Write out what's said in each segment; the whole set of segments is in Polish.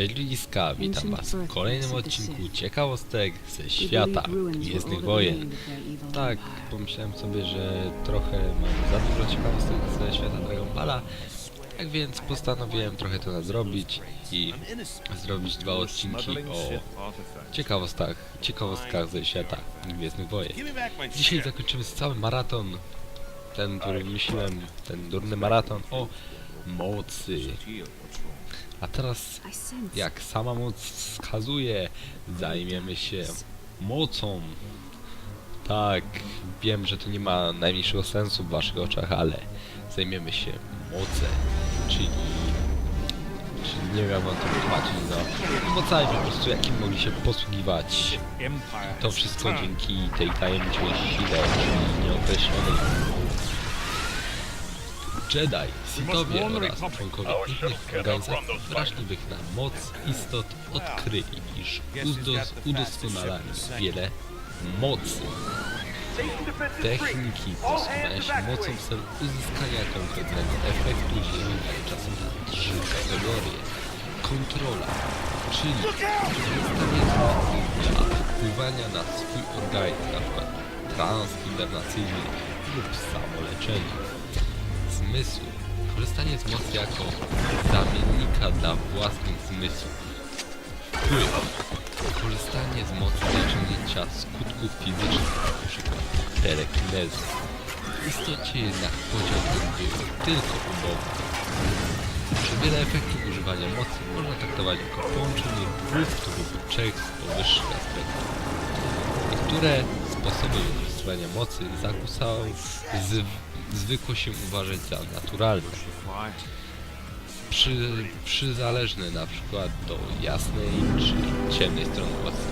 Cześć ludziska, witam was w kolejnym odcinku ciekawostek ze świata Gwiezdnych Wojen. Tak, pomyślałem sobie, że trochę mam za dużo ciekawostek ze świata Dragon Balla, tak więc postanowiłem trochę to nadrobić i zrobić dwa odcinki o ciekawostkach, ciekawostkach ze świata Gwiezdnych Wojen. Dzisiaj zakończymy cały maraton, ten, który wymyśliłem, ten durny maraton o mocy. A teraz jak sama moc wskazuje, zajmiemy się mocą. Tak, wiem, że to nie ma najmniejszego sensu w waszych oczach, ale zajmiemy się mocą, czyli... czyli nie wiem jak wam to wytłumaczyć, no mocami po prostu jakim mogli się posługiwać. To wszystko dzięki tej tajemniczej sile, czyli nieokreślonej Jedi, Sithowie oraz członkowie innych organizacji wrażliwych na moc istot odkryli, iż uzdos udoskonalają wiele mocy. Techniki posługują się mocą w celu uzyskania konkretnego efektu dzielenia czasem. Na trzy kategorie. Kontrola, czyli mocy dla wpływania na swój organizm, np. trans hibernacyjny lub samoleczenie Korzystanie z mocy jako zamiennika dla własnych zmysłów. Wpływ. Korzystanie z mocy dla osiągnięcia skutków fizycznych, np. telekinezy. W istocie jednak podział ten był tylko umowny. Przy wiele efektów używania mocy można traktować jako połączenie dwóch lub trzech powyższych aspektów. Niektóre sposoby wykorzystywania mocy zakusały z zwykło się uważać za naturalne. Przy, przyzależne na przykład do jasnej czy ciemnej strony mocy.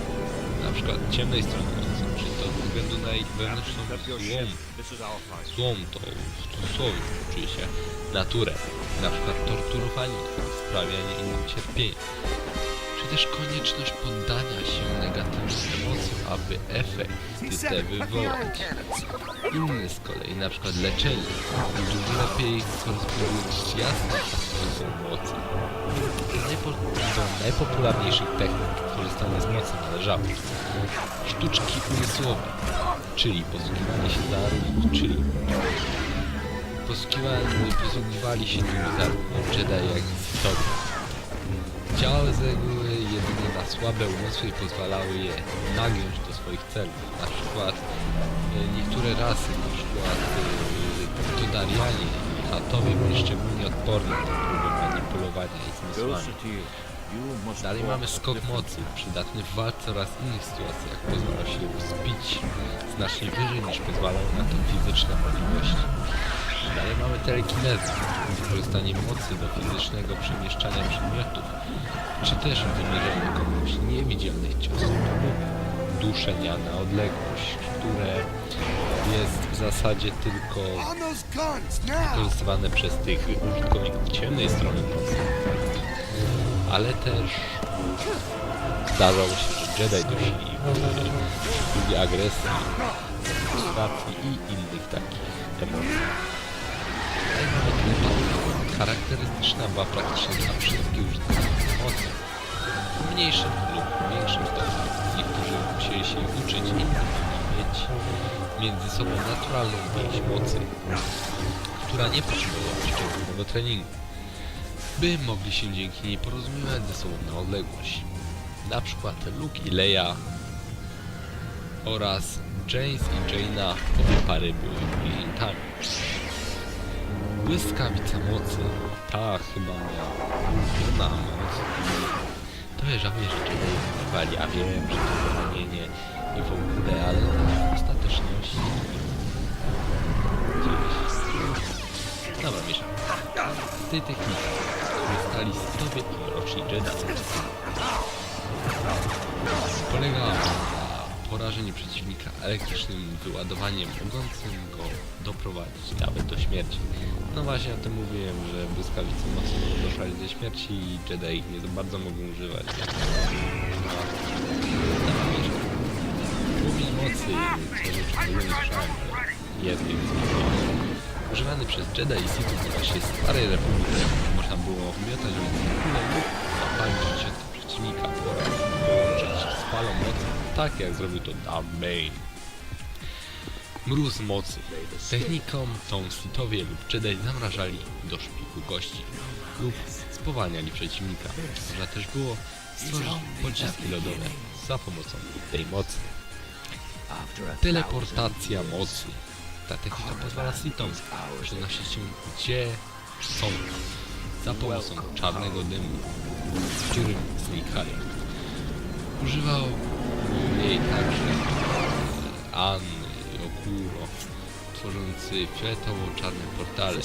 Na przykład ciemnej strony czy to ze względu na ich wewnętrzną złą, złą to w cudzysłowie oczywiście, naturę. Na przykład torturowanie sprawianie innym cierpienia. Też konieczność poddania się negatywnym emocjom, aby efekt te wywołać. Inny z kolei, na przykład leczenie, dużo lepiej z jasną swoją mocy. Do, najpo, do najpopularniejszych technik korzystania z mocy należały sztuczki umysłowe, czyli posługiwanie się zarówno, czyli posługiwali, się nimi zarówno Jedi, jak i Sithowie. Działały z reguły słabe umysły pozwalały je nagiąć do swoich celów. Na przykład e, niektóre rasy, na przykład e, Todarianie i Atowie byli szczególnie odporni na próby manipulowania ich zmysłami. Dalej mamy skok mocy, przydatny w walce oraz innych sytuacjach. Pozwala się wzbić znacznie wyżej niż pozwalają na to fizyczne możliwości. Dalej mamy telekinezę, wykorzystanie mocy do fizycznego przemieszczania przedmiotów, czy też wymierzenie komuś niewidzialnych ciosów lub duszenia na odległość, które jest w zasadzie tylko wykorzystywane przez tych użytkowników ciemnej strony mocy. Ale też zdarzało się, że Jedi dusili w agresji, frustracji i innych takich emocji. Charakterystyczna była praktycznie dla wszystkich użytkowników mniejszym lub większym stopniu. Niektórzy musieli się uczyć, inni mieć między sobą naturalną więź mocy, która nie potrzebowała szczególnego treningu, by mogli się dzięki niej porozumiewać ze sobą na odległość. Na przykład Luke i Leia oraz James i Jaina obie pary były bliźniętami. Błyskawica mocy. Ta chyba miała moc. Trochę żałuję, że tutaj używali. Ja wiem, że to ranienie i w ogóle, ale ostateczności... Dobra, mieszam. Tej techniki korzystali Sithowie i mroczni Jedi. Polegała na porażeniu przeciwnika elektrycznym wyładowaniem mogącym go doprowadzić nawet do śmierci. No właśnie o tym mówiłem, że błyskawice mocno doprowadzić do śmierci i Jedi nie za bardzo mogą używać. Płomień mocy, co rzeczy nie słyszałem, ale jest Używany przez Jedi i Sithów w czasie Starej Republiki, można było miotać między kulą lub zapalić przeciwnika oraz połączyć z falą mocy, tak jak zrobił to Bane. Mróz mocy. Techniką tą Sithowie lub Jedi zamrażali do szpiku kości lub spowalniali przeciwnika. Można też było stworzyć pociski lodowe za pomocą tej mocy. Teleportacja mocy. Ta technika pozwala Sithom przenosić się gdzie są za pomocą czarnego dymu, w którym znikali. Używał jej także An i Okuro, tworzący fioletowo-czarne portale,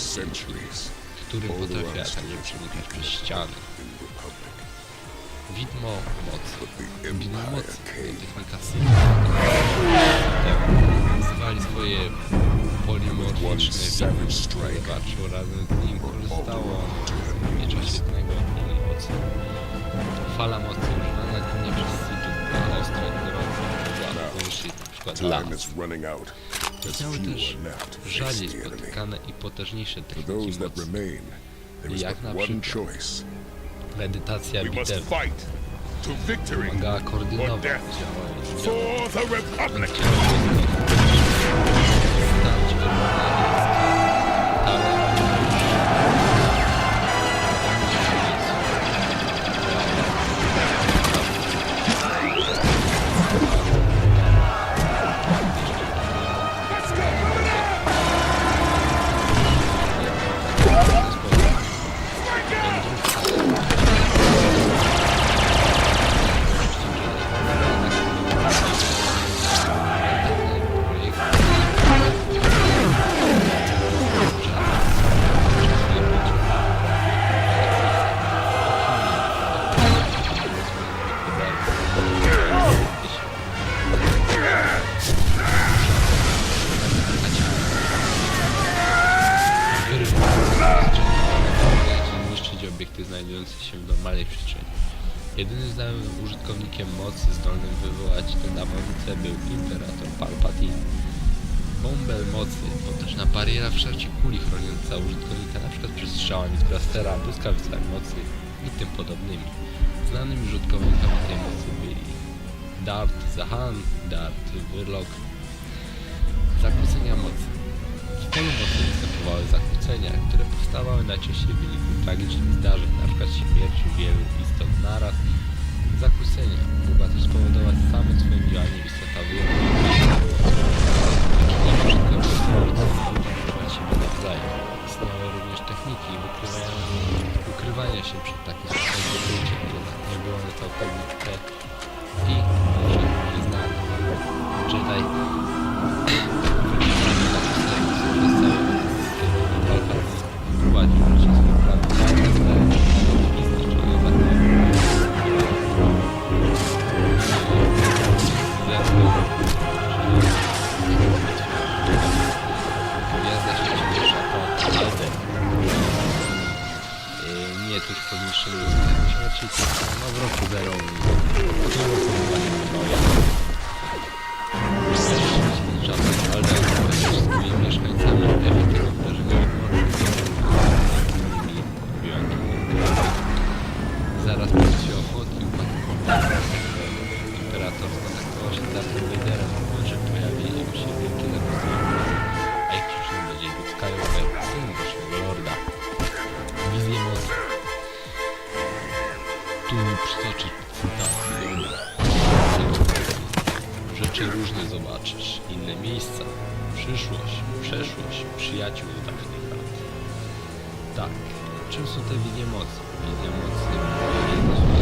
którym potrafiła także przenikać przez ściany. Widmo mocy. Widmo mocy to technika. Nazywali swoje polimorficzne widmo, razem z nim, korzystało z miecza świetnego i mocy. Fala mocy używana głównie przez Sithów była ostra i gorąca, powyżej na przykład Time las. is running out. Just Istniały you też are left to face rzadziej spotykane i potężniejsze For techniki those that mocy. remain, there is Jak but na one przykład choice. Medytacja We must bitew fight to victory pomagała or koordynować działania for normalnej przestrzeni. Jedynym znajomym użytkownikiem mocy zdolnym wywołać tę nawałnicę był Imperator Palpatine. Bąbel mocy, potężna bariera w kształcie kuli chroniąca użytkownika np. przed strzałami z blastera, błyskawicami mocy i tym podobnymi. Znanymi użytkownikami tej mocy byli Dart Zahan, Dart Wyrlok. Zakłócenia mocy. W polu mocy występowały zakłócenia, które powstawały najczęściej w wyniku tragicznych zdarzeń, np. śmierci wielu istot naraz. Zakłócenia mogła też spowodować samym swoim działaniem istota. Istniały również techniki ukrywania się przed takim bycia, jednak nie było one całkowite i powszechnie znane. Jedi Tu przytoczyć Rzeczy różne zobaczysz, inne miejsca, przyszłość, przeszłość, przyjaciół z dawnych lat. Tak, czym są te wizje mocy? Wizja mocy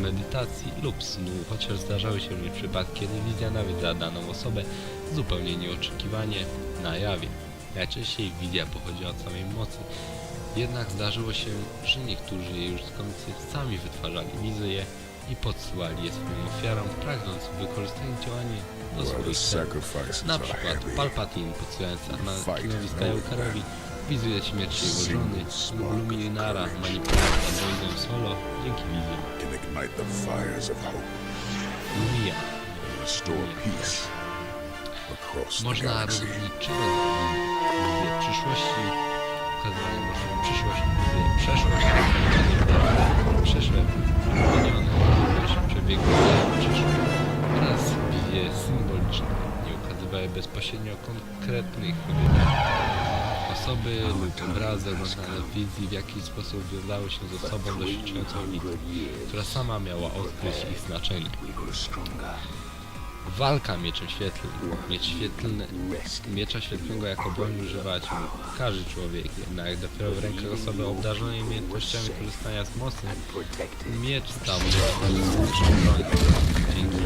medytacji lub snu, chociaż zdarzały się również przypadki, kiedy wizja nawiedza daną osobę zupełnie nieoczekiwanie na jawie. Najczęściej wizja pochodziła od samej mocy, jednak zdarzyło się, że niektórzy jej użytkownicy sami wytwarzali wizje i podsyłali je swoim ofiarom, pragnąc wykorzystać działanie do swoich celów. Na przykład. Palpatine podsyłając Anakinowi no Skywalkerowi wizję śmierci jego żony lub Luminara manipulując androidem Solo dzięki wizjom ignite the fires of hope and restore peace across the Można galaxy. rodzaje wizje przyszłości, ukazywanie możliwą przyszłość, wizje przeszłość, ukazywanie przeszłe, minione, wiesz, przebiegu przyszłość oraz wizje symboliczne, nie ukazywały bezpośrednio konkretnych wydarzeń. Osoby lub obrazy oglądane w jakiś sposób wiązały się z osobą doświadczającą wizji, która sama miała odkryć ich znaczenie. Walka mieczem świetlnym. Miecz świetlny, miecza świetlnego jako broń używać każdy człowiek, jednak dopiero w rękach osoby obdarzonej umiejętnościami korzystania z mocy miecz stał się bronią. Dzięki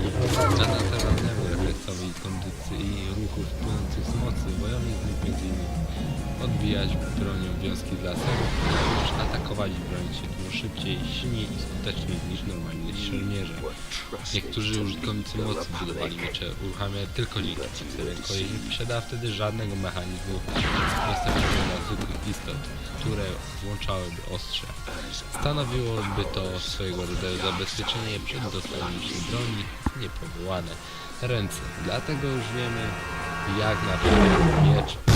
nadnaturalnemu refleksowi kondycji i ruchów płynących z mocy wojownik m.in. odbijać bronią wiązki z laserów, ponieważ atakować i bronić się dużo szybciej, silniej i skuteczniej niż normalni szermierze. Niektórzy użytkownicy mocy budowali miecze uruchamiają tylko dzięki mocy rękojeść, nie posiadała wtedy żadnego mechanizmu następnego dla zwykłych istot, które włączałyby ostrze. Stanowiłoby to swojego rodzaju zabezpieczenie przed dostaniem się broni niepowołane ręce. Dlatego już wiemy, jak na przykład miecz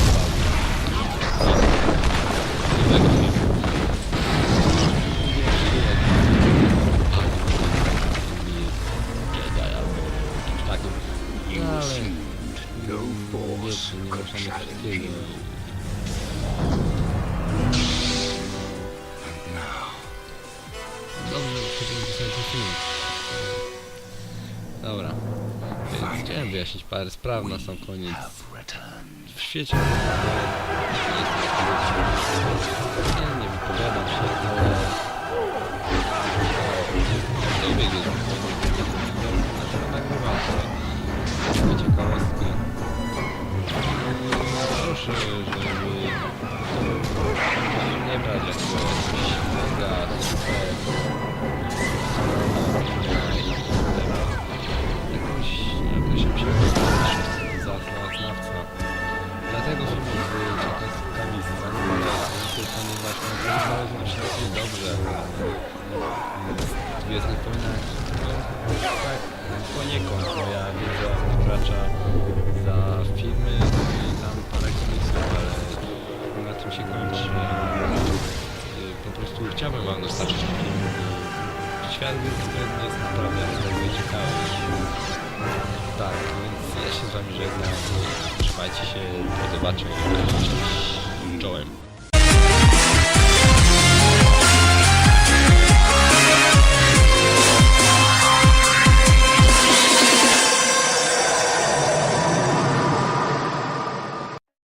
chciałem wyjaśnić parę spraw na sam koniec. W świecie nie, nie wypowiadam się, ale dobiegł do to ciekawostkę. Proszę, żeby nie brać jako jakiś mega super Y, prostu chciałbym wam dostarczyć film. Świat Wojen jest naprawdę bardzo ciekawy. Tak, więc ja się z wami żegnam. Trzymajcie się, do zobaczenia. Czołem.